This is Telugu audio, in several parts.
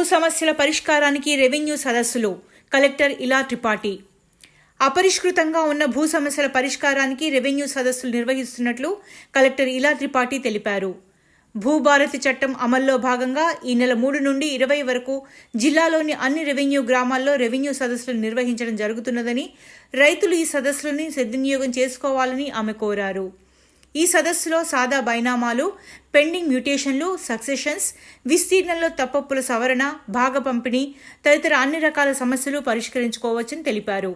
భూ సమస్యల పరిష్కారానికి రెవెన్యూ సదస్సులు. కలెక్టర్ ఇలా త్రిపాఠి. అపరిష్కృతంగా ఉన్న భూ సమస్యల పరిష్కారానికి రెవెన్యూ సదస్సులు నిర్వహిస్తున్నట్లు కలెక్టర్ ఇలా త్రిపాఠి తెలిపారు. భూభారతి చట్టం అమల్లో భాగంగా ఈ నెల మూడు నుండి ఇరవై వరకు జిల్లాలోని అన్ని రెవెన్యూ గ్రామాల్లో రెవెన్యూ సదస్సులు నిర్వహించడం జరుగుతున్నదని రైతులు ఈ సదస్సులని సద్వినియోగం చేసుకోవాలని ఆమె కోరారు. ఈ సదస్సులో సాదా బైనామాలు పెండింగ్ మ్యూటేషన్లు సక్సెషన్స్ విస్తీర్ణంలో తప్పప్పుల సవరణ భాగ పంపిణీ తదితర అన్ని రకాల సమస్యలు పరిష్కరించుకోవచ్చని తెలిపారు.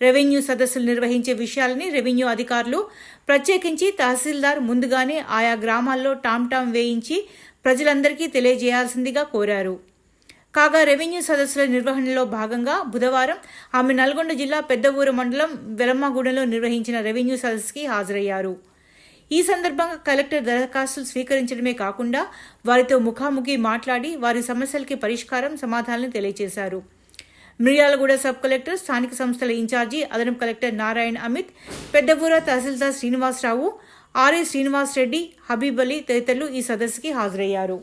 రెవెన్యూ సదస్సులు నిర్వహించే విషయాలని రెవెన్యూ అధికారులు ప్రత్యేకించి తహసీల్దార్ ముందుగానే ఆయా గ్రామాల్లో టామ్ టామ్ వేయించి ప్రజలందరికీ తెలియజేయాల్సిందిగా కోరారు. కాగా రెవెన్యూ సదస్సుల నిర్వహణలో భాగంగా బుధవారం ఆమె నల్గొండ జిల్లా పెద్దవూరు మండలం వెలమ్మగూడెంలో నిర్వహించిన రెవెన్యూ సదస్సుకి హాజరయ్యారు. ఈ సందర్భంగా కలెక్టర్ దరఖాస్తులు స్వీకరించడమే కాకుండా వారితో ముఖాముఖి మాట్లాడి వారి సమస్యలకి పరిష్కారం సమాధానాలను తెలియజేశారు. మిర్యాలగూడ సబ్ కలెక్టర్ స్థానిక సంస్థల ఇన్ఛార్జి అదనపు కలెక్టర్ నారాయణ అమిత్ పెద్దపూర తహసీల్దార్ శ్రీనివాసరావు ఆర్ఏ శ్రీనివాస్ రెడ్డి హబీబ్ అలీ తదితరులు ఈ సదస్సుకి హాజరయ్యారు.